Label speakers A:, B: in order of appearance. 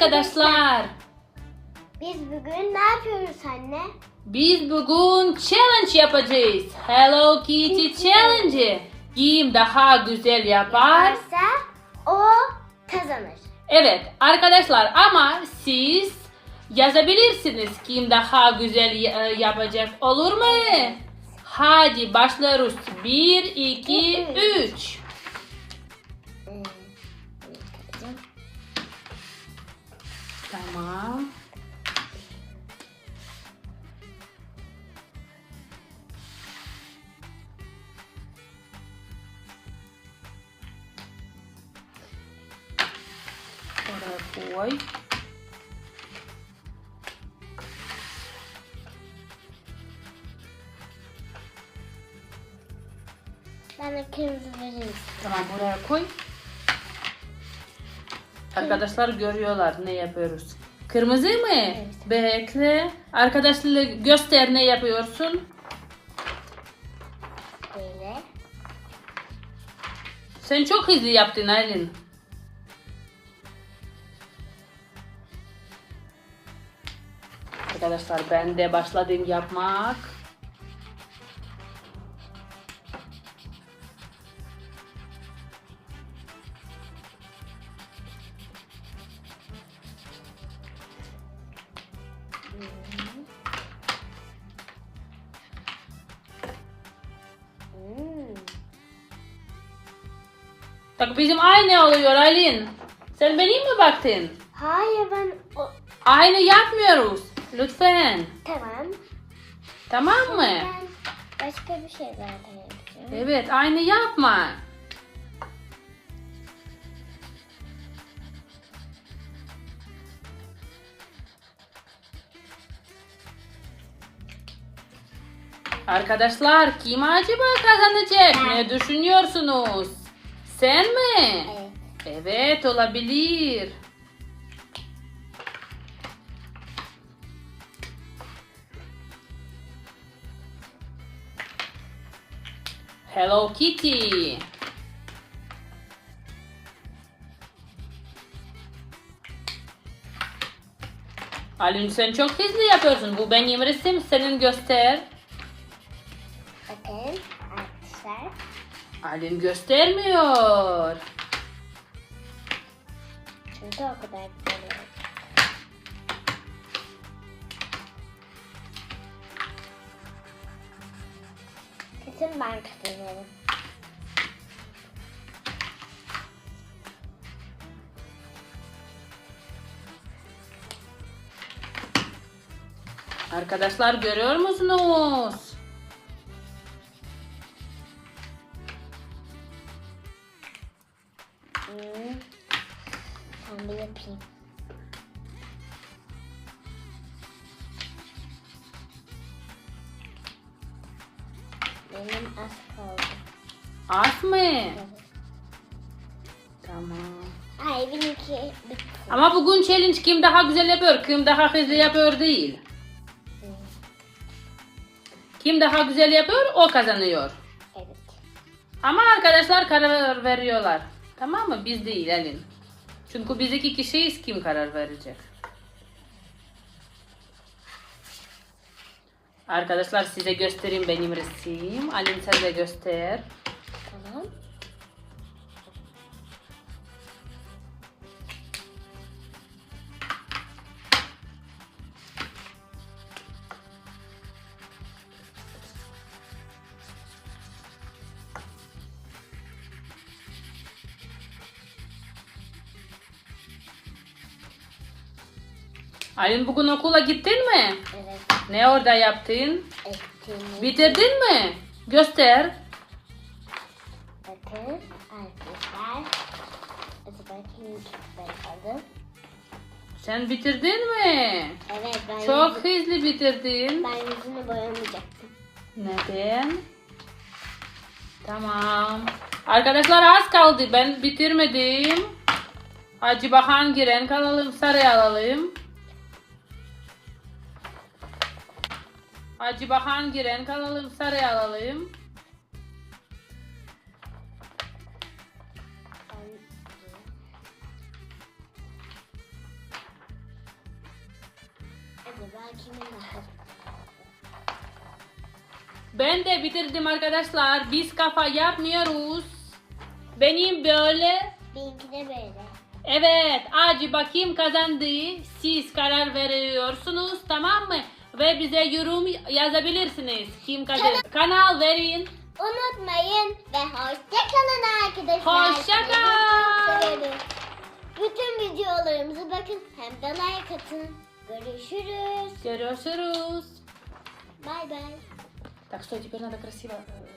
A: arkadaşlar.
B: Biz bugün ne yapıyoruz anne?
A: Biz bugün challenge yapacağız. Hello Kitty Challenge. Kim daha güzel yapar?
B: Varsa o kazanır.
A: Evet arkadaşlar ama siz yazabilirsiniz kim daha güzel e, yapacak olur mu? Hadi başlıyoruz. 1, 2, 3. Tamam. Oraya koy.
B: Ben de kırmızı veririz.
A: Tamam buraya koy. Arkadaşlar görüyorlar ne yapıyoruz. Kırmızı mı?
B: Evet.
A: Bekle. Arkadaşlar göster ne yapıyorsun.
B: Böyle.
A: Sen çok hızlı yaptın Aylin. Arkadaşlar ben de başladım yapmak. Bak bizim aynı oluyor Aylin. Sen benim mi baktın?
B: Hayır ben o...
A: Aynı yapmıyoruz. Lütfen.
B: Tamam.
A: Tamam mı?
B: Ben başka bir şey zaten yapacağım.
A: Evet aynı yapma. Arkadaşlar kim acaba kazanacak? Ne düşünüyorsunuz? Sen mi?
B: Evet.
A: Evet olabilir. Hello Kitty. Alin sen çok hızlı yapıyorsun. Bu benim resim. Senin göster.
B: Bakın arkadaşlar.
A: Alin göstermiyor.
B: Çünkü o kadar oldu. Kesin ben kazanırım.
A: Arkadaşlar görüyor musunuz?
B: Hmm. Bir yapayım. Benim az kaldı.
A: Az mı?
B: Evet.
A: Tamam.
B: Ay benimki bitti.
A: Ama bugün challenge kim daha güzel yapıyor, kim daha hızlı yapıyor değil.
B: Hmm.
A: Kim daha güzel yapıyor o kazanıyor.
B: Evet.
A: Ama arkadaşlar karar veriyorlar. Tamam mı? Biz değil Elin. Çünkü biz iki kişiyiz kim karar verecek? Arkadaşlar size göstereyim benim resim. Alin sen de göster.
B: Tamam.
A: Alin bugün okula gittin mi?
B: Evet.
A: Ne orada yaptın?
B: Ettiğimi.
A: Bitirdin mi? Göster.
B: Bakın arkadaşlar. Acaba?
A: Sen bitirdin mi?
B: Evet ben
A: Çok hızlı bitirdin.
B: Ben yüzünü boyamayacaktım.
A: Neden? Tamam. Arkadaşlar az kaldı. Ben bitirmedim. Acaba hangi renk alalım? Sarı alalım. Acaba hangi renk alalım? Sarı alalım. Ben de bitirdim arkadaşlar. Biz kafa yapmıyoruz. Benim böyle.
B: Benimki de böyle.
A: Evet. Acı bakayım kazandı. Siz karar veriyorsunuz tamam mı? Ve bize yorum yazabilirsiniz. Kim kazandı? Kanal verin.
B: Unutmayın ve hoşça kalın arkadaşlar.
A: Hoşça
B: Sizi
A: kal.
B: çok seviyoruz. Bütün videolarımızı bakın hem de like atın. Görüşürüz.
A: Görüşürüz.
B: Bay bay.
A: Так, что, теперь надо красиво э,